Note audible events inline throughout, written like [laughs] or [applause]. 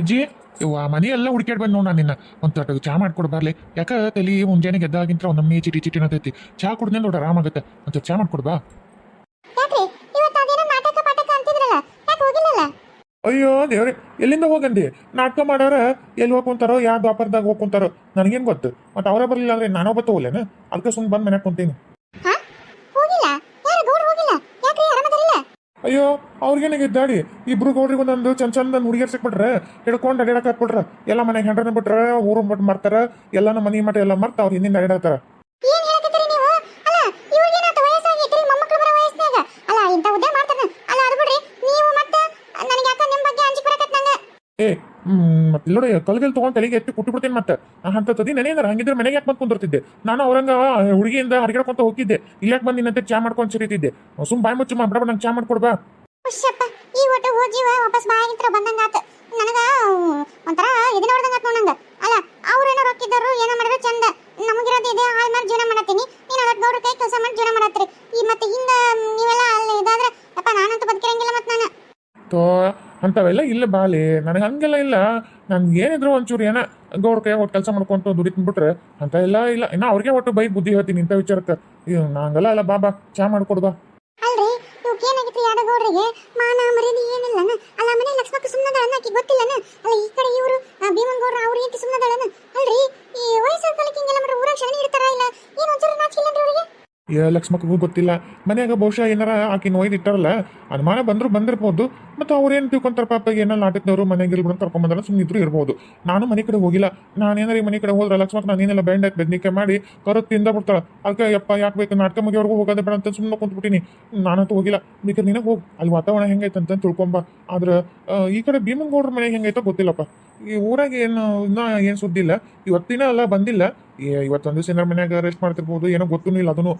ಇಜ್ಜಿ ಇವ ಮನೆ ಎಲ್ಲ ಹುಡ್ಕ್ಯಾಡ್ ಬಂದ್ ನೋಡ್ ನಾನು ನಿನ್ನ. ಒಂದು ತೊಟ್ಟು ಚಾ ಮಾಡ್ಕೊಡ್ ಬರ್ಲಿ. ಯಾಕ ತಲಿ ಮುಂಜಾನೆ ಗೆದ್ದಾಗಿಂತ ಒಂದೊಮ್ಮೆ ಚಿಟಿ ಚಿಟಿ ನತೈತಿ ಚಾ ಕುಡ್ದೆ ನೋಡ್ರ ಆರಾಮಾಗತ್ತೆ. ಒಂದು ಚಾ ಮಾಡ್ಕೊಡ್ಬಾ ಅಯ್ಯೋ ದೇವ್ರಿ ಎಲ್ಲಿಂದ ಹೋಗಂದಿ? ನಾಟಕ ಮಾಡೋರ ಎಲ್ಲಿ ಹೋಗ್ಕೊಂತಾರೋ ಯಾವ ದ್ವಾಪರದಾಗ ಹೋಗ್ಕೊಂತಾರೋ ನನಗೇನು ಗೊತ್ತು? ಮತ್ತೆ ಅವರೇ ಬರಲಿಲ್ಲ ಅಂದ್ರೆ ನಾನೊಬ್ಬ ಬತ್ತ ಹೋಗ್ಲೇನ ಅದಕ್ಕೆ ಸುಮ್ಮನೆ ಬಂದು ಮನ್ಯಾಗ ಕುಂತೀನಿ ಹಾ ಹೋಗಿಲ್ಲ ಯಾರು ಗೌಡ್ರು ಹೋಗಿಲ್ಲ ಯಾಕ್ರಿ ಆರಾಮದಾರಿಲ್ಲ ಅಯ್ಯೋ ಅವ್ರಿಗೇನಾಗಿದ್ದಾಡಿ ದಾಡಿ? ಇಬ್ರು ಗೌಡ್ರಿಗೆ ಒಂದೊಂದು ಚಂದ ಚಂದ ಹುಡುಗಿಯರ್ ಸಿಕ್ಬಿಟ್ರೆ ಹಿಡ್ಕೊಂಡು ಅಡ್ಯಾಡಕ್ ಹಾಕ್ಬಿಟ್ರೆ ಎಲ್ಲ ಮನೆಗೆ ಹೆಂಡ್ರನ್ನ ಬಿಟ್ರೆ ಊರು ಬಿಟ್ಟು ಮಾಡ್ತಾರ ಎಲ್ಲಾನ ಮನೆ ಮಟ್ಟ ಎಲ್ಲ ಮರ್ತ ಅವ್ರ ಹಿಂದಿಂದ ನಂಗೆ ಏ ಮತ್ತೆ ನೋಡಿ ಕಲ್ಗೆಲ್ ತಗೊಂಡ್ ತಲೆಗೆ ಎತ್ತಿ ಕುಟ್ಟಿ ಬಿಡ್ತೀನಿ ಮತ್ತೆ. ಅಂತ ತದಿ ನೆನೆಯಂದ್ರ ಹಂಗಿದ್ರೆ ಮನೆಗೆ ಯಾಕೆ ಬಂದು ಕುಂದಿರ್ತಿದ್ದೆ? ನಾನು ಅವ್ರಂಗ ಹುಡುಗಿಯಿಂದ ಹರಿಗಡ್ಕೊಂತ ಹೋಗಿದ್ದೆ ಇಲ್ಲಾಕ್ ಬಂದು ನಿನ್ನಂತೆ ಚಾ ಮಾಡ್ಕೊಂಡು ಸರಿತಿದ್ದೆ? ಸುಮ್ ಬಾಯ್ ಮುಚ್ಚು ಮಾಡ್ಬೇಡ ನಂಗೆ ಚಾ ಮಾಡ್ಕೊಡ್ಬಾ ಈ ಒಟ್ಟು ಹೋಜಿವ ವಾಪಸ್ ಬಾಯಾಗಿಂತ್ರ ಬಂದಂಗಾತ. ನನಗ ಒಂಥರ ಇದು ನೋಡ್ದಂಗ ಆತ್ ನೋಡಂಗ ಅಲ್ಲ ಅವ್ರೇನೋ ರೊಕ್ಕಿದ್ದವರು ಏನೋ ಮಾಡಿದ್ರು ಚಂದ. ನಮಗಿರೋದು ಇದೆ ಹಾಳು ಮಾಡಿ ಜೀವನ ಮಾಡತ್ತೀನಿ. ನೀನು ಅದಕ್ಕೆ ಗೌಡ್ರ ಕೈ ಕೆಲಸ ಮಾಡಿ ಜೀವನ ಮಾಡತ್ರಿ. ಈ ಮತ್ತೆ ಹಿಂಗ ನೀವೆಲ್ಲ ಅಲ್ಲಿ ಇದಾದ್ರೆ ಅಪ್ಪ ನಾನಂತೂ ಬದುಕಿರಂಗಿಲ್ಲ ಮತ್ತೆ ನಾನು. ತೋ ಅಂಥವೆಲ್ಲ ಇಲ್ಲ ಬಾಲಿ. ನನಗೆ ಹಂಗೆಲ್ಲ ಇಲ್ಲ. ನಾನು ಏನಿದ್ರು ಒಂಚೂರು ಏನ ಗೌಡ್ರ ಕೈ ಒಟ್ಟು ಕೆಲಸ ಮಾಡ್ಕೊಂತ ದುಡಿತ್ಬಿಟ್ರೆ ಬಿಟ್ರೆ ಅಂತ ಎಲ್ಲ ಇಲ್ಲ. ಇನ್ನ ಅವ್ರಿಗೆ ಒಟ್ಟು ಬೈ ಬುದ್ಧಿ ಹೇಳ್ತೀನಿ ಇಂಥ ವಿಚಾರಕ್ಕೆ. ನಂಗೆಲ್ಲ ಅಲ್ಲ, ಬಾಬಾ, ಚಾ ಮಾಡ್ಕೊಡ್ಬ ಬಾ. ಅಲ್ರಿ ಏನಾಗಿತ್ತು ಯಾಡ ಗೌಡ್ರಿಗೆ? ಮಾನ, ಮರ್ಯಾದೆ ಏನಿಲ್ಲನ? ಅಲ್ಲ ಮನೆ ಲಕ್ಷ್ಮಕ್ಕ ಸುಮ್ಮನೆ ಆಕಿ ಗೊತ್ತಿಲ್ಲನ? ಅಲ್ಲ, ಈ ಕಡೆ ಇವರು ಭೀಮನ್ ಗೌಡ್ರ ಅವ್ರ ಏನ್ ಸುಮ್ಮನದಳನ ಅಲ್ರಿ ಈ ವಯಸ್ಸಾದ ಕಾಲಕ್ಕೆ ಹಿಂಗೆಲ್ಲ ಮಾಡ್ರೆ ಊರಾಗ ಶಗಣಿ ಇಡ್ತಾರ ಇಲ್ಲ ಏನು ಒಂಚೂರು ನಾಚಿಕಿಲ್ಲನ್ರಿ ಅವ್ರಿಗೆ ಏ ಲಕ್ಷ್ಮಕ್ಕಗೂ ಗೊತ್ತಿಲ್ಲ. ಮನ್ಯಾಗ ಬಹುಶಃ ಏನಾರ ಆಕಿನ ನೋಯ್ದು ಇಟ್ಟಾರಲ್ಲ, ಅನುಮಾನ ಬಂದ್ರು ಬಂದಿರ್ಬೋದು. ಮತ್ತು ಅವ್ರು ಏನು ತಿಳ್ಕೊಂತಾರೆ ಪಾಪ ಏನೋ ನಾಟಕದವರು ಮನೆಗೆ ಇರ್ಬಿಡು ಕರ್ಕೊಂಬಂದ್ರೆ ಸುಮ್ಮನೆ ಇದ್ರು ಇರ್ಬೋದು. ನಾನು ಮನೆ ಕಡೆ ಹೋಗಿಲ್ಲ. ನಾನು ಏನಾರ ಈ ಮನೆ ಕಡೆ ಹೋದ್ರೆ ಲಕ್ಷ್ಮಕ್ ನಾನು ಏನೆಲ್ಲ ಬೆಂಡ್ ಆಯ್ತು ಬೆದ್ನಿಕೆ ಮಾಡಿ ಕರತ್ ತಿಂದ ಬಿಡ್ತಾಳೆ. ಅದಕ್ಕೆ ಯಪ್ಪ, ಯಾಕೆ ಬೇಕು ನಾಟಕ ಮುಗಿಯವ್ರಿಗೂ ಹೋಗೋದೇ ಬೇಡ ಅಂತ ಸುಮ್ಮನೆ ಕುಂತ್ಬಿಟ್ಟಿನಿ. ನಾನಂತೂ ಹೋಗಿಲ್ಲ. ಬೇಕಾದ್ರೆ ನೀನೇ ಹೋಗಿ. ಅಲ್ಲಿ ವಾತಾವರಣ ಹೆಂಗೈತೆ ಅಂತ ತಿಳ್ಕೊಂಬ. ಆದ್ರೆ ಈ ಕಡೆ ಭೀಮನಗೌಡ್ರ ಮನೆ ಹೆಂಗೈತೋ ಗೊತ್ತಿಲ್ಲಪ್ಪ. ಈ ಊರಾಗ ಏನು, ಇನ್ನೂ ಏನು ಸುದ್ದಿ ಇಲ್ಲ ಇವತ್ತಿನ ಅಲ್ಲ ಬಂದಿಲ್ಲ. ಇವತ್ತೊಂದು ಏನಾರ ಮನ್ಯಾಗ ರೆಸ್ಟ್ ಮಾಡ್ತಿರ್ಬೋದು, ಏನೋ ಗೊತ್ತೂ ಇಲ್ಲ ಅದನ್ನು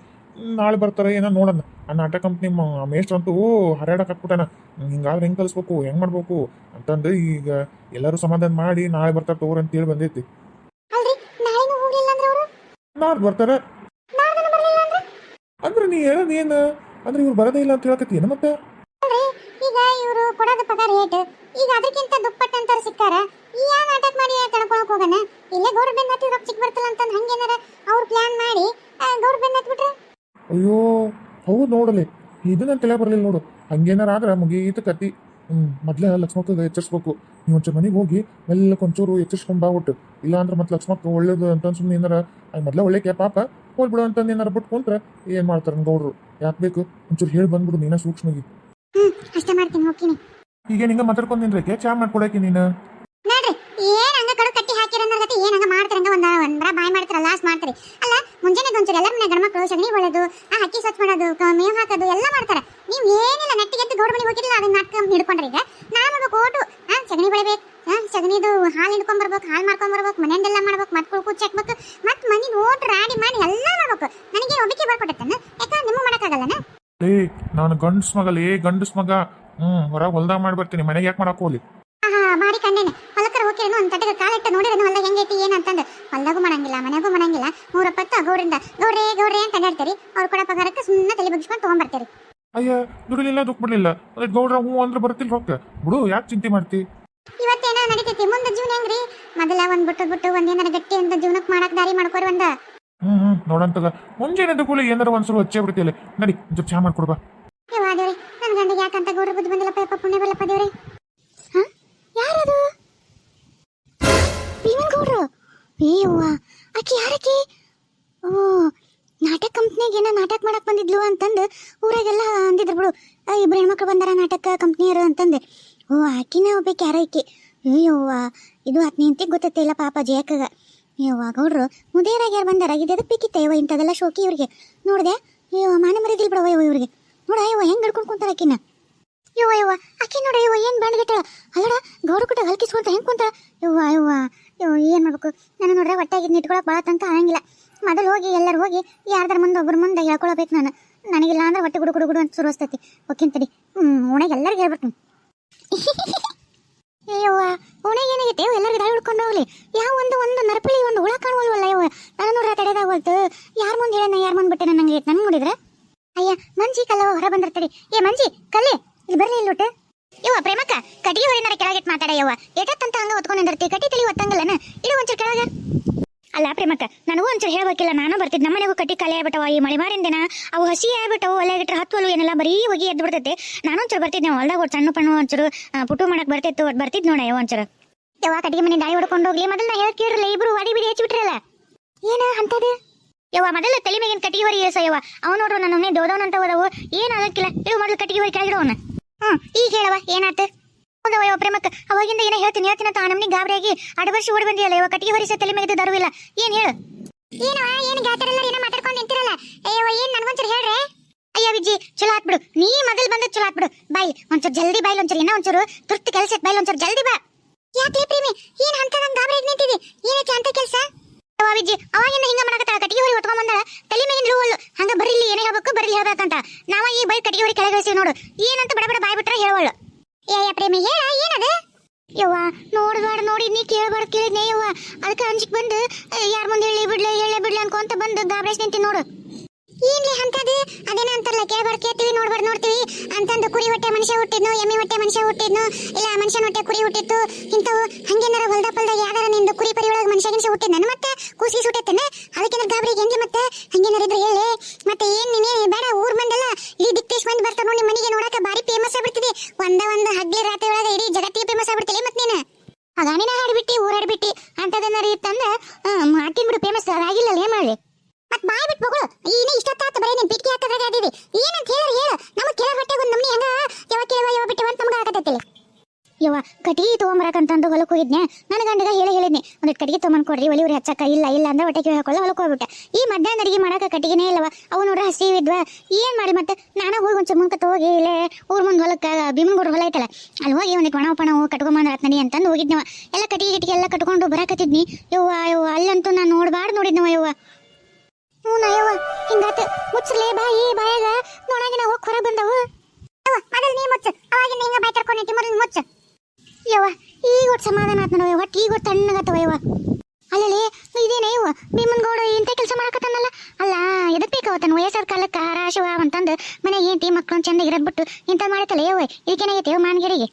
ನಾಳೆ ಬರ್ತಾರೆ ಏನೋ ನೋಡೋಣ. ಆ ನಾಟಕ ಕಂಪ್ನಿ ಮೇಷ್ಟ್ರಂತೂ ಹರಡಕ್ಕೆ ಹಾಕ್ಬಿಟ್ಟಾನ. ಹಿಂಗಾದ್ರೆ ಹೆಂಗೆ ಕಲಿಸ್ಬೇಕು ಹೆಂಗೆ ಮಾಡ್ಬೇಕು ಅಂತಂದು ಈಗ ಎಲ್ಲರೂ ಸಮಾಧಾನ ಮಾಡಿ ನಾಳೆ ಬರ್ತಾರೆ ತಗೋರಿ ಅಂತ ಹೇಳಿ ಬಂದೈತಿ. ನಾಳೆ ಬರ್ತಾರೆ. ಅಂದ್ರೆ? ನೀ ಹೇಳೋದು ಏನು? ಅಂದ್ರೆ ಇವ್ರು ಬರೋದೇ ಇಲ್ಲ ಅಂತ ಹೇಳಕತ್ತೀನಿ ಮತ್ತೆ? ಈಗ ಇವರು ಕೊಡೋದು ಪಗಾರ ರೇಟ್. ಈಗ ಅದಕ್ಕಿಂತ ದುಪ್ಪಟ್ಟು ಸಿಕ್ಕಾರ. ಈ ಯಾ ನಾಟಕ ಮಾಡಿ ತಡ್ಕೊಳಕ್ ಹೋಗಣ. ಇಲ್ಲೇ ಗೌಡ್ರ ಬೆನ್ನ ಹತ್ತಿ ರೊಕ್ಕ ಸಿಕ್ ಬರ್ತಲ್ಲ ಅಂತಂದು ಹಂಗೇನಾರ ಅವ್ರು ಪ್ಲಾನ್ ಮಾಡಿ ಹತ್ಬಿಟ್ರೆ ಅಯ್ಯೋ ಹೌದು ನೋಡಲಿ. ಇದು ನನ್ನ ತಲೆ ಬರಲಿಲ್ಲ ನೋಡು. ಹಂಗೇನಾರ ಆದ್ರೆ ಮುಗೀತ ಕತ್ತಿ. ಹ್ಞೂ ಮೊದ್ಲೇ ಲಕ್ಷ್ಮಕ್ಕಗೆ ಎಚ್ಚರಿಸ್ಬೇಕು. ನೀವು ಒಂಚೂರು ಮನೆಗೆ ಹೋಗಿ ಮೆಲ್ಲಕ್ಕೆ ಕೊಂಚೂರು ಎಚ್ಚರಿಸ್ಕೊಂಡು ಬಾಗ್ಬಿಟ್ಟು ಇಲ್ಲ ಅಂದ್ರೆ ಮತ್ತೆ ಲಕ್ಷ್ಮಕ್ಕ ಒಳ್ಳೇದು ಅಂತ ಸುಮ್ಮನೆ ಏನಾರ ಅದ್ ಮೊದ್ಲೇ ಒಳ್ಳೆಕೆ ಪಾಪ ಹೋಗ್ಬಿಡು ಅಂತಂದು ಏನಾರ ಬಿಟ್ಟು ಕುಂತ್ರೆ ಏನ್ ಮಾಡ್ತಾರ ಗೌಡ್ರು? ಯಾಕೆ ಬೇಕು? ಒಂಚೂರು ಹೇಳಿ ಬಂದ್ಬಿಡು ನೀನ ಸೂಕ್ಷ್ಮಗಿ. ಈಗ ಅಷ್ಟೇ ಮಾಡ್ತೀನಿ ಹೋಗ್ತೀನಿ. ಈಗ ನಿಂದ್ರಕ್ಕೆ ಚಾ ಮಾಡ್ಕೊಡಕ್ಕೆ ನೀನು? ನೋಡ್ರಿ ಏನ್ ಹಂಗ ಕಡು ಕಟ್ಟಿ ಹಾಕಿರ ಅಂದ್ರೆ ಏನ್ ಹಂಗ ಮಾಡ್ತಾರಂಗ ಒಂದ ಒಂದ್ರ ಬಾಯ್ ಮಾಡ್ತಾರ ಲಾಸ್ ಮಾಡ್ತಾರೆ. ಅಲ್ಲ ಮುಂಜಾನೆ ಒಂಚೂರು ಎಲ್ಲರ ಮನೆ ಗಂಡ್ಮಕ್ಳು ಸಗಣಿ ಹೊಳೆದು ಆ ಹಕ್ಕಿ ಸ್ವಚ್ಛ ಮಾಡೋದು ಮೇವು ಹಾಕೋದು ಎಲ್ಲ ಮಾಡ್ತಾರೆ. ನೀವು ಏನಿಲ್ಲ ನೆಟ್ಟಿಗೆ ಎದ್ದು ಗೌಡ ಮನೆಗೆ ಹೋಗಿಲ್ಲ ಅದನ್ನ ನಾಟಕ ಹಿಡ್ಕೊಂಡ್ರೆ ಈಗ? ನಾ ಮಾಡ್ಬೇಕು ಓಟು. ಹಾಂ ಸಗಣಿ ಬೆಳಿಬೇಕು ಹಾಂ ಸಗಣಿದು ಹಾಲು ಹಿಡ್ಕೊಂಬರ್ಬೇಕು ಹಾಲು ಮಾಡ್ಕೊಂಡ್ ಮನೆಯಲ್ಲೆಲ್ಲ ಮನೆಯೆಲ್ಲ ಮಾಡ್ಬೇಕು ಮತ್ತೆ ಕುಳ್ಕು ಚೆಕ್ಬೇಕು ಮತ್ತೆ ಮನಿ ಓಟ್ ರಾಡಿ ಮಾಡಿ ಎಲ್ಲ ಮಾಡ್ಬೇಕು. ನನಗೆ ಒಬ್ಬಕ್ಕೆ ಬರ್ಕೊಟ್ಟನ ಯಾಕಂದ್ರೆ ನಿಮ್ಮ ಮಾಡೋಕ್ಕಾಗಲ್ಲನ ಏ ನಾನು ಗಂಡಸ್ ಮಗಲೇ ಗಂಡಸ್ ಮಗ. ಹ್ಞೂ ಹೊರಗೆ ಹೊಲ್ದಾಗ ಮಾಡ್ಬಿಡ್ತೀನಿ ಬರ್ತೀನಿ ಮನೆಗೆ ಯಾಕೆ ಮಾಡಕ್ಕೆ ಹೋಗ್ಲಿ? ಆಹಾ ಮಾಡಿ ಕಂಡೇನೆ ಹೊಲಕ್ಕರ ಹೋಗಿರೇನು ಒಂದು ತಟ್ಟೆಗೆ ಕಾಲಿಟ್ಟು ನೋಡಿರೇನು ಹೊಲ್ದಾಗ ಹೆಂಗೈತಿ ಏನಂತಂದು ಹೊಲ್ದಾಗೂ ಮಾಡಂಗಿಲ್ಲ ಮನೆಗೂ ಗೌಡ್ರಿಂದ. ಗೌಡ್ರೆ ಗೌಡ್ರೆ ಅಂತ ಅಡ್ಡಾಡ್ತೀರಿ ಅವ್ರು ಕೊಡೋ ಪಗಾರಕ್ಕೆ ಸುಮ್ಮನೆ ತಲೆ ಬಗ್ಸ್ಕೊಂಡು ತೊಗೊಂಬರ್ತೀರಿ. ಅಯ್ಯ ದುಡಿಲಿಲ್ಲ ದುಃಖ ಬಿಡ್ಲಿಲ್ಲ ಅದೇ ಗೌಡ್ರ ಹ್ಞೂ ಅಂದ್ರೆ ಬರ್ತಿಲ್ಲ ರೊಕ್ಕ ಬಿಡು ಯಾಕೆ ಚಿಂತೆ ಮಾಡ್ತಿ? ಇವತ್ತೇನೋ ನಡೀತೈತಿ? ಮುಂದೆ ಜೀವನ ಹೆಂಗ್ರಿ? ಮೊದಲ ಒಂದ್ ಬಿಟ್ಟು ಬಿಟ್ಟು ಒಂದೇನಾರ ಗಟ್ಟಿ ಅಂತ ಜೀವನಕ್ಕೆ ಮಾಡಕ್ ದಾರಿ ಮಾಡ್ಕೊರಿ ಒಂದ. ಹ್ಮ್ ಹ್ಮ್ ನೋಡಂತಗ ಮುಂಜಾನೆ ಎದ್ದ ಕೂಲಿ ಏನಾರ ಒಂದ್ಸಲ ಹಚ್ಚೇ ಬಿಡ್ತಿಲ್ಲ ನಡಿ ಜಪ್ ಚಾ ಮಾಡ್ಕೊಡ್ಬಾ ಯವ್ವ ದೇವ್ರಿ ನನ್ನ ಗಂಡಿಗೆ ಯಾಕಂತ ಗೌಡ್ರ ಬುದ್ಧಿ ಬಂದಿಲ್ಲಪ್ಪ ಯಪ್ಪ ಪುಣ್ಯ ಬರಲಪ್ಪ ದೇವ್ರಿ? ಹಾ? ಯಾರದು? ಭೀಮನ್ ಗೌಡ್ರು? ಆಕಿ ಯಾರಕಿ? ಓ ಕಂಪ್ನಿಗೆ ನಾಟಕ ಮಾಡಕ್ ಬಂದಿದ್ಲು ಅಂತಂದು ಊರಾಗೆಲ್ಲ ಅಂದಿದ್ರು ಬಿಡು. ಇಬ್ರು ಹೆಣ್ಮಕ್ಳು ಬಂದಾರ ನಾಟಕ ಕಂಪ್ನಿಯರು ಅಂತಂದೆ. ಓ, ಆಕಿನ ಒಬ್ಬಕ್ಕೆ ಯಾರ ಆಕಿ ಅಯ್ಯವ್ವ ಇದು ಆತ್ನಿ ಅಂತ ಇಲ್ಲ ಪಾಪ ಜಯಕ್ಕಗ. ಯವ್ವ, ಗೌಡ್ರು ಮುದೇರಾಗ ಯಾರು ಬಂದಾರ ಇದ್ದು ಬೇಕಿತ್ತ ಯವ್ವ ಇಂಥದೆಲ್ಲ ಶೋಕಿ ಇವ್ರಿಗೆ? ನೋಡಿದೆ? ಅಯ್ಯೋ, ಮಾನ ಮರಿದಿಲ್ ಬಿಡವ ಅಯ್ಯೋ ಇವ್ರಿಗೆ. ನೋಡ ಅಯ್ಯೋ ಹೆಂಗ್ ಹಿಡ್ಕೊಂಡು ಕುಂತಾರ ಆಕಿನ? ಅಯ್ಯೋ ಯವ್ವ ಆಕಿ ನೋಡ ಯವ್ವ, ಏನ್ ಬಂಡ್ಗಿಟ್ಟಾಳ ಅಲ್ಲಡ ಗೌಡ ಕುಟ ಹಲ್ಕಿಸ್ಕೊಂತ ಹೆಂಗ್ ಕುಂತಾಳ? ಯವ್ವ ಯವ್ವ ಅಯ್ಯೋ ಏನ್ ಮಾಡ್ಬೇಕು? ನಾನು ನೋಡ್ರೆ ಹೊಟ್ಟಾಗಿ ನಿಟ್ಕೊಳಕ್ ಭಾಳ ತನಕ ಆಗಂಗಿಲ್ಲ. ಮೊದಲು ಹೋಗಿ, ಎಲ್ಲರೂ ಹೋಗಿ, ಯಾರ್ದಾರ ಮುಂದೆ ಒಬ್ಬರ ಮುಂದೆ ಹೇಳ್ಕೊಳ್ಬೇಕು ನಾನು. ನನಗಿಲ್ಲ ಅಂದ್ರೆ ಹೊಟ್ಟೆ ಗುಡು ಗುಡು ಗುಡು ಅಂತ ಸುರುಸ್ತೈತಿ ಓಕೆಂತಡಿ ಹ್ಮ್ ಓಣೆಗೆ ಎಲ್ಲರಿಗೂ ಹೇಳ್ಬಿಡ್ತೀನಿ ಅಯ್ಯವ್ವ [laughs] ಓಣೆಗೆ ಏನಾಗೈತೆ? ಎಲ್ಲರಿಗೂ ದಾಳಿ ಹುಡ್ಕೊಂಡು ಹೋಗ್ಲಿ. ಯಾವ ಒಂದು ಒಂದು ನರಪಳಿ, ಒಂದು ಹುಳ ಕಾಣುವಲ್ವಲ್ಲ ಯವ್ವ. ನಾನು ನೋಡ್ರೆ ತಡೆದಾಗ ಯಾರ ಮುಂದೆ ಹೇಳ ಯಾರ ಮುಂದೆ ಬಿಟ್ಟೆ ನಂಗೆ? ನನ್ ನೋಡಿದ್ರೆ? ಅಯ್ಯ, ಮಂಜಿ ಕಲ್ಲ ಹೊರ ಬಂದಿರ್ತಡಿ. ಏ, ಮಂಜಿ, ಕಲ್ಲೆ, ಇಲ್ಲಿ ಬರಲಿ ಇಲ್ಲಿ ಯವ್ವ, ಪ್ರೇಮಕ್ಕ ಕಟಿಗೆ ಹೊರಿನಾರ ಕೆಳಗಿಟ್ ಮಾತಾಡ ಯವ್ವ. ಎಟತ್ತಂತ ಹಂಗ ಹೊತ್ಕೊಂಡಿರ್ತಿ ಕಟ್ಟಿ ಕಟಿ ತಲಿ ಹೊತ್ತಂಗಲ್ಲನ ಇಡು ಒಂಚೂರು ಕೆಳಗ. ಅಲ್ಲ ಪ್ರೇಮಕ್ಕ, ನನಗೂ ಒಂಚೂರು ಹೇಳ್ಬೇಕಿಲ್ಲ. ನಾನು ಬರ್ತಿದ್ ನಮ್ಮನೆಗೂ ಕಟ್ಟಿ ಖಾಲಿ ಆಗ್ಬಿಟ್ಟವ. ಈ ಮಳೆ ಮಾರಿನ ದಿನ ಅವು ಹಸಿ ಆಗ್ಬಿಟ್ಟವು. ಒಲೆ ಗಿಟ್ರೆ ಹತ್ತು ಏನೆಲ್ಲ ಬರೀ ಹೋಗಿ ಎದ್ದು ಬಿಡ್ತೈತೆ. ನಾನು ಒಂಚೂರು ಬರ್ತಿದ್ದೆ ಹೊಲ್ದಾಗ ಒಟ್ಟು ಸಣ್ಣ ಪಣ್ಣು ಒಂಚೂರು ಪುಟು ಮಾಡಕ್ ಬರ್ತಿತ್ತು. ಒಟ್ಟು ಬರ್ತಿದ್ ನೋಡ ಒಂಚೂರು. ಯವ್ವ, ಕಟ್ಟಿಗೆ ಮನೆ ದಾಳಿ ಹೊಡ್ಕೊಂಡು ಹೋಗ್ಲಿ. ಮೊದಲು ನಾ ಹೇಳಿ ಕೇಳ್ರಲ್ಲ, ಇಬ್ರು ವಾಡಿ ಬಿಡಿ ಹಚ್ಚಿಬಿಟ್ರಲ್ಲ ಏನ ಅಂತದು ಯವ್ವ, ಮೊದಲ ತಲೆ ಮೇಗಿನ ಕಟ್ಟಿಗೆ ಹೊರಿ ಏಸ ಯವ್ವ ಅವ್ ನೋಡ್ರು ನನ್ನ ಮನೆ ದೋದವನಂತ ಹೋದವು. ಏನು ಆಗಕ್ಕಿಲ್ಲ. ಇವು ಮೊದಲು ಕಟ್ಟಿಗೆ ಹೊರಿ ಕೆಳಗಿಡೋನು ಹ್ಞೂ ಈಗ ಹೇಳವ ಏನಾತ ಯವ್ವ ಪ್ರೇಮಕ್ಕ ಅವಾಗಿಂದ ಏನ ಹೇಳ್ತೀನಿ ಹೇಳ್ತೀನಿ ಅಂತ ನಮ್ನಿ ಗಾಬರಿಯಾಗಿ ಅಡಬರ್ಸಿ ಓಡಿ ಬಂದಿಯಲ್ಲ ಯವ್ವ ಕಟ್ಟಿಗೆ ಹೊರಿಸ ತಲೆ ಮೇಗಿದ ದರುವಿಲ್ಲ ಏನ್ ಹೇಳು? ಏನವ ಏನ್ ಗಾತರೆಲ್ಲ ಏನೋ ಮಾತಾಡ್ಕೊಂಡು ನಿಂತಿರಲ್ಲ? ಅಯ್ಯವ್ವ ಏನ್ ನನ್ಗೊಂಚೂರು ಹೇಳ್ರೆ? ಅಯ್ಯ ವಿಜ್ಜಿ ಚಲೋ ಹಾಕ್ಬಿಡು ನೀ ಮೊದಲ್ ಬಂದ ಚಲೋ ಹಾಕ್ಬಿಡು ಬಾಯ್ ಒಂಚೂರು ಜಲ್ದಿ ಬಾಯ್ ಒಂಚೂರು ಏನೋ ಒಂಚೂರು ತುರ್ತು ಕೆಲಸ ಬಾಯ್ ಒಂಚೂರು ಜಲ್ದಿ ಬಾ. ಯಾಕೆ ಪ್ರೇಮಿ? ಏನ್ ಅಂತದಂಗ ಗಾಬರಿಯಾಗಿ ನಿಂತಿದಿ? ಏನಕ್ಕೆ ಅಂತ ಕೆಲಸ? ವಿಜ್ಜಿ ಅವಾಗಿಂದ ಹಿಂಗ ಮಾಡಕತ್ತಾಳ. ಕಟ್ಟಿಗೆ ಹೊರಿ ಹೊತ್ಕೊಂಡ್ ಬಂದಾಳ. ತಲೆ ಮೇಗಿನ ರೂವಲ್ಲು ಹಂಗ ಬರ್ರಿ ಇಲ್ಲಿ ಏನೇ ಹೇಳ್ಬೇಕು ಬರ್ರಿ ಹೇಳ್ಬೇಕಂತ. ನಾವ ಈ ಬೈ ಕಟ್ಟಿಗೆ ಹೊರಿ ಕೆಳಗಿಳಿಸಿ ನೋಡು. ಏನಂತ ಬಡ ಬಡ ಬಾಯ್ ಬಿಟ್ರೆ ಹೇಳವಳು. ಏ ಪ್ರೇಮಿ ಹೇಳ ಏನದ? ಯವ್ವ ನೋಡ್ಬಾರ್ದು ನೋಡಿ, ನೀ ಕೇಳ್ಬಾರ್ದು ಕೇಳಿದ್ನೇ, ಯವ್ವ. ಅದಕ್ಕೆ ಅಂಜಿಕ್ ಬಂದು, ಯಾರ ಮುಂದೆ ಹೇಳಿ ಬಿಡ್ಲೆ, ಹೇಳೇ ಬಿಡ್ಲೆ ಅನ್ಕೊಂತ ಬಂದು ಗಾಬರಿಸಿ ನಿಂತಿ ನೋಡು. ಏನ್ಲಿ ಅಂತದು ಅದೇನ ಅಂತಾರಲ್ಲ, ಕೇಳ್ಬಾರ್ದು, ಕೇಳ್ತೀವಿ, ನೋಡ್ಬಾರ್ದು, ನೋಡ್ತೀವಿ. ಅಂತಂದು ಕುರಿ ಹೊಟ್ಟೆ ಮನುಷ್ಯ ಹುಟ್ಟಿದ್ನು, ಎಮ್ಮೆ ಹೊಟ್ಟೆ ಮನುಷ್ಯ ಹುಟ್ಟಿದ್ನು, ಇಲ್ಲ ಮನುಷ್ಯನ ಹೊಟ್ಟೆ ಕುರಿ ಹುಟ್ಟಿತ್ತು, ಇಂಥವು ಹಂಗೇನಾರ ಹೊಲ್ದ ಪಲ್ದಾಗ ಯಾವ್ದಾರ ನಿಂದು ಕುರಿ ಪರಿ ಒಳಗೆ ಮನುಷ್ಯ ಗಿನ್ಸ ಹುಟ್ಟಿದ್ ನನ್ನ ಮತ್ತೆ ಕೂಸಿ ಸುಟ್ಟೈತೇನೆ ಅದಕ್ಕೆ ಗಾಬರಿ ಹೆಂಗೆ ಮತ್ತೆ? ಹಂಗೇನಾರ ಇದ್ರೆ ಹೇಳಿ. ಮತ್ತೆ ಏನ್ ನೀನೇ, ಬೇಡ, ಊರ್ ಬಂದಲ್ಲ. ಇಲ್ಲಿ ದಿಕ್ತೇಶ್ ಬಂದ್ ಬರ್ತಾರ ನೋಡಿ ಮನೆಗೆ ನೋಡಕ ಬಾರಿ ಫೇಮಸ್ ಆಗ್ಬಿಡ್ತಿದಿ. ಒಂದ ಒಂದು ಹಗ್ಲಿ ರಾತ್ರಿ ಒಳಗೆ ಇಡೀ ಜಗತ್ತಿಗೆ ಫೇಮಸ್ ಆಗ್ಬಿಡ್ತಿಲ್ಲ ಮತ್ತೆ ನೀನು. ಅಗಾಣಿನ ಹಾಡ್ಬಿಟ್ಟಿ ಊರಾಡ್ಬಿಟ್ಟಿ ಅಂತದನ್ನ ತಂದ ಮಾಡ್ತೀನಿ ಬಿಡು ಫೇಮಸ್ ಆಗಿಲ್ಲ ಏನ್ ಮಾಡ್ಲಿ? ಮತ್ ಬಾಯ್ ಬಿಟ್ಟು ಮಗಳು ಈನೇ ಇಷ್ಟೊತ್ತಾತ ಬರೀ ನೀನ್ ಪಿಟ್ಕಿ ಹಾಕದಾಗ ಅದಿದಿ ಏನಂತ ಹೇಳಿ ಹೇಳು. ನಮಗೆ ಕೇಳ ಹೊಟ್ಟೆಗೆ ಒಂದು ನಮ್ನಿ ಹೆಂಗ ಯಾವ ಕೇಳುವ ಯಾವ ಬಿಟ್ಟವ ಅಂತ ನಮ್ಗೆ ಆಗತೈತಿಲ್ಲ ಯವ್ವ, ಕಟಿಗೆ ತೊಗೊಂಬರಕಂತಂದು ಹೊಲಕ್ಕೆ ಹೋಗಿದ್ನೆ. ನನ್ನ ಗಂಡಗ ಹೇಳಿ ಹೇಳಿದ್ನಿ. ಒಂದು ಕಟ್ಟಿಗೆ ತೊಗೊಂಡ್ ಕೊಡ್ರಿ, ಒಲಿ ಉರಿ ಹಚ್ಚಕ್ಕ, ಇಲ್ಲ ಇಲ್ಲ ಅಂದ್ರೆ ಹೊಟ್ಟೆಗೆ ಹಾಕೊಳ್ಳ ಹೊಲಕ್ಕೆ ಹೋಗ್ಬಿಟ್ಟೆ. ಈ ಮಧ್ಯಾಹ್ನ ಅಡಿಗೆ ಮಾಡಕ ಕಟ್ಟಿಗೆನೇ ಇಲ್ಲವ ಅವು ನೋಡ್ರ ಹಸಿ ಇದ್ವ. ಏನ್ ಮಾಡಿ ಮತ್ತೆ? ನಾನು ಹೋಗಿ ಒಂಚೂರು ಮುಂಕತ್ ಹೋಗಿ ಇಲ್ಲೇ ಊರ್ ಮುಂದೆ ಹೊಲಕ್ಕೆ, ಭೀಮನ್ಗೂಡ್ ಹೊಲ ಐತಲ್ಲ, ಅಲ್ಲಿ ಹೋಗಿ ಒಂದಿಟ್ಟು ಒಣ ಪಣ ಕಟ್ಕೊಂಬಂದ್ರ ನಡಿ ಅಂತಂದು ಹೋಗಿದ್ನವ. ಎಲ್ಲ ಕಟ್ಟಿಗೆ ಗಿಟ್ಟಿಗೆ ಎಲ್ಲ ಕಟ್ಕೊಂಡು ಬರಾಕತ್ತಿದ್ನಿ. ಯವ್ವ ಯವ್ವ, ಅಲ್ಲಂತೂ ನಾನು ನೋಡ್ಬಾರ್ದು ನೋಡಿದ್ನವ ಯವ್ವ. ಹ್ಞೂ ನಯವ್ವ ಹಿಂಗಾತ. ಮುಚ್ಚಲೇ ಬಾಯಿ ಬಾಯಾಗ. ನೋಡಾಗಿನ ಹೋಗಿ ಹೊರಗೆ ಬಂದವು. ಯವ್ವ, ಮೊದಲು ನೀ ಮುಚ್ಚು. ಅವಾಗಿನ ಹಿಂಗ ಬಾಯ್ ತರ್ಕೊಂಡೈತಿ ಮೊದಲು ಮುಚ್ಚು. ಯವ್ವ ಈಗ ಒಟ್ಟು ಸಮಾಧಾನ ಆತ್ ನೋಡವ್ವ ಹೊಟ್ಟೆ ಈಗ ಒಟ್ಟು ತಣ್ಣಗತ್ತವ ಯವ್ವ. ಅಲ್ಲಲ್ಲಿ ಇದೇನೇ ಯವ್ವ? ಭೀಮನ್ಗೌಡ ಇಂಥ ಕೆಲಸ ಮಾಡಕತ್ತಾನಲ್ಲ? ಅಲ್ಲ ಇದಕ್ಕೆ ಬೇಕಾವತ್ತಾನ ವಯಸ್ಸಾದ ಕಾಲಕ್ಕೆ ಹರಾಶವ ಅಂತಂದು ಮನೆಗೆ ಹೆಂಡತಿ ಮಕ್ಕಳು ಚಂದ ಇರೋದ್ ಬಿಟ್ಟು ಇಂಥ ಮಾಡತ್ತಲ್ಲ ಯವ್ವ ಇದಕ್ಕೇನಾಗೈತೆ ಯವ್ವ ಮಾನಗಿರಿಗೆ?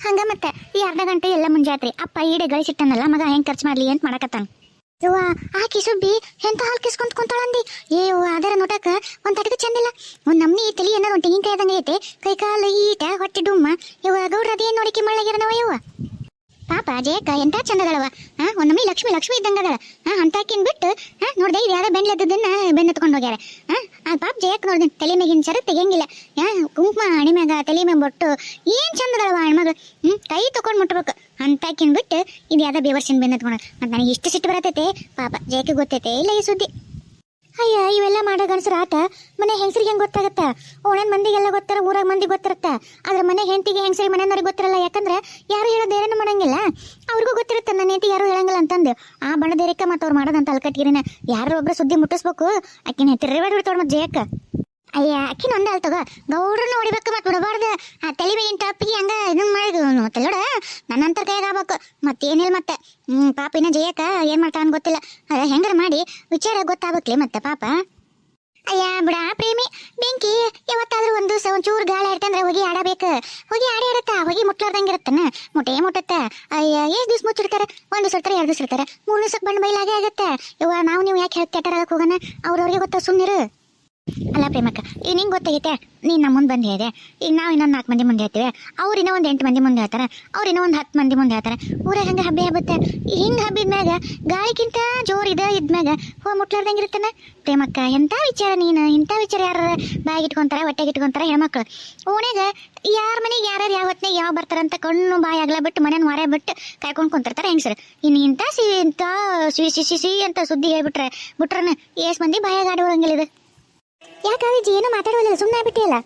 ಹಂಗ ಮತ್ತೆ, ಈ ಅರ್ಧ ಗಂಟೆ ಎಲ್ಲ ಮುಂಜಾತ್ರಿ ಅಪ್ಪ ಈಡೆ ಗಳಿಸಿಟ್ಟನಲ್ಲ, ಮಗ ಹೆಂಗ್ ಖರ್ಚು ಮಾಡ್ಲಿ ಅಂತ ಮಾಡಕತ್ತಾನ. ಯವ್ವ ಆಕಿ ಸುಬ್ಬಿ ಎಂತ ಹಾಲು ಕಿಸ್ಕೊಂತ ಕುಂತಾಳಂದಿ? ಏ ಅದರ ನೋಟಕ್ಕ ಒಂದ್ ತಟಕ ಚಂದಿಲ್ಲ. ಒಂದ್ ನಮ್ನಿ ತಲಿ ಏನಾರ ಒಂದ್ ತೆಂಗಿನಕಾಯಿ ಆದಂಗ ಐತೆ. ಕೈ ಕಾಲು ಈಟ, ಹೊಟ್ಟೆ ಡುಮ್ಮ. ಯವ್ವ, ಗೌಡ್ರ ಅದೇನ್ ನೋಡಿಕೆ ಮಳ್ಳಗಿರನವ ಯವ್ವ? ಪಾಪ ಜಯಕ್ಕ ಎಂತ ಚಂದದಳವ? ಹಾ ನಮ್ನಿ ಲಕ್ಷ್ಮಿ ಲಕ್ಷ್ಮಿ ಇದ್ದಂಗದಳ ಹಾ ಅಂತಾಕಿನ್ ಬಿಟ್ಟು ಹಾ ನೋಡ್ದೆ ಇದು ಯಾವ್ದೋ ಬೆನ್ಲೆದ್ದನ್ನ ಬೆನ್ನ ಎತ್ಕೊಂಡು ಹೋಗ್ಯಾರ. ಹಾ ಆ ಪಾಪ ಜಯಕ್ ನೋಡ್ದೆ, ತಲೆ ಮೇಗಿನ ಸರ ತೆಗಿಯಂಗಿಲ್ಲ. ಹಾ ಕುಂಕುಮ ಹಣಿ ಮ್ಯಾಗ ತಲೆ ಮ್ಯಾಗ ಬೊಟ್ಟು, ಏನ್ ಚಂದದಳವ ಹೆಣ್ಮಗ? ಹ್ಮ್, ಕೈ ತಕೊಂಡ್ ಮುಟ್ಬೇಕು. ಅಂತಾಕಿನ್ ಬಿಟ್ಟು ಇದು ಯಾವ್ದೋ ಬೇವರ್ಸಿನ ಬೆನ್ನ ಎತ್ಕೊಂಡು ಮತ್ ನನಗೆ ಇಷ್ಟು ಸಿಟ್ಟು ಬರತೈತೆ. ಪಾಪ, ಜಯಕ್ಕೆ ಗೊತ್ತೈತೆ. ಇಲ್ಲ, ಈ ಸುದ್ದಿ. ಅಯ್ಯ, ಇವೆಲ್ಲ ಮಾಡೋ ಗಣಸರ ಆಟ ಮನೆ ಹೆಂಗಸರಿಗೆ ಹೆಂಗ್ ಗೊತ್ತಾಗತ್ತ? ಓಣನ್ ಮಂದಿಗೆಲ್ಲ ಗೊತ್ತಾರ, ಊರಾಗ ಮಂದಿ ಗೊತ್ತಿರತ್ತ? ಆದ್ರೆ ಮನೆ ಹೆಂಡತಿಗೆ ಹೆಂಗಸರಿಗೆ ಮನೆಯವ್ರಿಗೆ ಗೊತ್ತಿರಲ್ಲ. ಯಾಕಂದ್ರೆ ಯಾರು ಹೇಳೋದು ಏನೂ ಮಾಡಂಗಿಲ್ಲ. ಅವ್ರಿಗೂ ಗೊತ್ತಿರುತ್ತೆ, ನನ್ನ ಹೆಂಡತಿ ಯಾರು ಹೇಳಂಗಿಲ್ಲ ಅಂತಂದು. ಆ ಬಣ್ಣದೇರಿಕ ಮತ್ತೆ ಅವ್ರು ಮಾಡೋದಂತ ಅಲ್ಕಟ್ಗಿರಿನ ಯಾರು ಒಬ್ರು ಸುದ್ದಿ ಮುಟ್ಟಿಸ್ಬೇಕು? ಆಕಿನ ತಿರ್ಬೇಡ ಬಿಡ್ತಾವ ಮತ್ತೆ ಜಯಕ್ಕ. ಅಯ್ಯ ಅಕ್ಕಿನ ಒಂದ ಅಲ್ತಗ ಗೌಡ್ರನ್ನ ಹೊಡಿಬೇಕು ಮತ್ತೆ ಬಿಡಬಾರ್ದು. ಆ ತಲೆ ಮೇಗಿನ ಟಾಪಿಗೆ ಹಂಗ ಇದನ್ನ ಮಾಡಿ ತಲ್ಲೋಡ ನನ್ನಂತ ಕೈಯಾಗ ಆಗ್ಬೇಕು. ಮತ್ತೇನಿಲ್ಲ ಮತ್ತೆ? ಹ್ಮ್, ಪಾಪ ಇನ್ನ ಜಯಕ್ಕ ಏನು ಮಾಡ್ತಾನ ಗೊತ್ತಿಲ್ಲ. ಅದ ಹೆಂಗಾರ ಮಾಡಿ ವಿಚಾರ ಗೊತ್ತಾಗ್ಬೇಕ್ಲಿ ಮತ್ತೆ ಪಾಪ. ಅಯ್ಯ, ಬಿಡ ಪ್ರೇಮಿ. ಬೆಂಕಿ, ಯಾವತ್ತಾದ್ರೂ ಒಂದು ದಿವಸ ಒಂಚೂರು ಗಾಳಿ ಆಡ್ತಂದ್ರೆ ಹೋಗಿ ಆಡಬೇಕು. ಹೋಗಿ ಆಡಿ ಇರುತ್ತಾ ಹೋಗಿ ಮುಟ್ಲಾರ್ದಂಗೆ ಇರುತ್ತನ? ಮುಟ್ಟೆ ಮುಟ್ಟತ್ತ ಅಯ್ಯ, ಎಷ್ಟು ದಿವ್ಸ ಮುಚ್ಚಿಡ್ತಾರೆ? ಒಂದು ದಿವಸ ಇರ್ತಾರೆ, ಎರಡು ದಿವಸ ಇರ್ತಾರೆ. ಮೂರು ದಿವಸಕ್ಕೆ ಬಣ್ಣ ಬೈಲಾಗೆ ಆಗತ್ತೆ. ಇವ ನಾವು ನೀವು ಯಾಕೆ ಕೆಟ್ಟರಾಗಕ್ಕೆ ಹೋಗೋಣ? ಅವ್ರವ್ರಿಗೆ ಗೊತ್ತ ಸುಮ್ಮನಿರು ಅಲ್ಲ ಪ್ರೇಮಕ್ಕ, ಈ ನಿಂಗೆ ಗೊತ್ತಾಗೈತೆ ನೀನು ನಮ್ಮ ಮುಂದೆ ಬಂದು ಹೇಳಿದೆ. ಈಗ ನಾವು ಇನ್ನೊಂದು ನಾಲ್ಕು ಮಂದಿ ಮುಂದೆ ಹೇಳ್ತೀವಿ. ಅವ್ರು ಇನ್ನೂ ಒಂದು ಎಂಟು ಮಂದಿ ಮುಂದೆ ಹೇಳ್ತಾರೆ. ಅವ್ರು ಇನ್ನೂ ಒಂದು ಹತ್ತು ಮಂದಿ ಮುಂದೆ ಹೇಳ್ತಾರೆ. ಊರಾಗ ಹಂಗೆ ಹಬ್ಬೆ ಹಬ್ಬತ್ತೆ ಹಿಂಗೆ ಹಬ್ಬಿದ ಮ್ಯಾಗ ಗಾಳಿಗಿಂತ ಜೋರು ಇದೆ ಇದ್ಮ್ಯಾಗ ಹೋ ಮುಟ್ಲಾರ್ದಂಗೆ ಪ್ರೇಮಕ್ಕ ಎಂಥ ವಿಚಾರ ನೀನು? ಇಂಥ ವಿಚಾರ ಯಾರು ಬಾಯಿಗೆ ಇಟ್ಕೊಂತಾರೆ, ಹೊಟ್ಟೆಗೆ ಇಟ್ಕೊಂತಾರೆ ಹೆಣ್ಮಕ್ಳು? ಓಣ್ಯಾಗ ಯಾರ ಮನೆಗೆ ಯಾರ್ಯಾರು ಯಾವ ಹೊತ್ತಿನಾಗ ಯಾವ ಬರ್ತಾರಂತ ಕಣ್ಣು ಬಾಯಿ ಆಗ್ಲ ಬಿಟ್ಟು ಮನೇನ ಹೊರ ಬಿಟ್ಟು ಕಾಯ್ಕೊಂಡು ಕುಂತಿರ್ತಾರೆ ಹೆಂಗಸರು? ಇನ್ನು ಇಂಥ ಸಿ ಇಂಥ ಸಿ ಸಿ ಸಿ ಅಂತ ಸುದ್ದಿ ಹೇಳ್ಬಿಟ್ರೆ ಬಿಟ್ರನ ಏಸ್ ಮಂದಿ ಬಾಯಾಗ ಆಡೋರಂಗಿಲ್ಲ ಇದು. ಯಾಕ ವಿಜಿ ಏನು ಮಾತಾಡುವಲ್ಲ ಸುಮ್ಮನೆ ಬಿಟ್ಟಿಲ್ಲ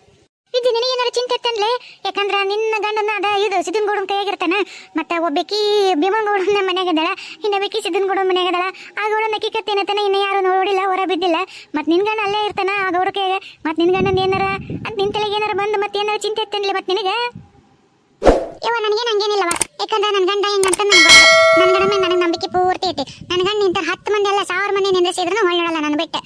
ವಿಜಿ ನಿನಗೆ ಏನಾರ ಚಿಂತೆ ಇತ್ತಂದ್ಲೆ? ಯಾಕಂದ್ರ ನಿನ್ನ ಗಂಡನ ಅದ ಇದು ಸಿದ್ದನ್ ಗೌಡನ್ ಕೈಯಾಗಿರ್ತಾನ ಮತ್ತೆ ಒಬ್ಬಕಿ ಭೀಮನ್ ಗೌಡನ ಇದ್ದಾಳ ಇನ್ನೊಬ್ಬಕಿ ಸಿದ್ದನ್ ಗೌಡನ ಮನೆಯಾಗದಳ ಆ ಗೌಡನ ಅಕ್ಕಿ ಕತ್ತೇನತನ ಇನ್ನ ಯಾರು ನೋಡಿಲ್ಲ, ಹೊರ ಬಿದ್ದಿಲ್ಲ. ಮತ್ ನಿನ್ ಗಂಡ ಅಲ್ಲೇ ಇರ್ತಾನ ಆ ಗೌಡ ಕೈಯಾಗ? ಮತ್ ನಿನ್ ಗಂಡನ ಏನಾರ ಅಂತ ನಿನ್ ತಲೆಗೆ ಏನಾರ ಬಂದು ಮತ್ತೆ ಏನಾರ ಚಿಂತೆ ಇತ್ತಂದ್ಲೆ ಮತ್ ನಿನಗ? ಯವ್ವ ನನಗೆ ಹಂಗೇನಿಲ್ಲವ ಯಾಕಂದ್ರೆ ನನ್ನ ಗಂಡ ಹೆಂಗಂತ ನನ್ಗೆ ನನ್ನ ಗಂಡ ನನಗೆ ನಂಬಿಕೆ ಪೂರ್ತಿ ಐತಿ. ನನ್ನ ಗಂಡ ನಿಂತ ಹತ್ತು ಮಂದಿ ಅಲ್ಲ, ಸಾವಿರ ಮಂದಿ ನಿಂದಿಸಿದ್ರು ಹೊಳ್ಳೋಳಲ್ಲ ನನ್ನ ಬಿಟ್ಟು.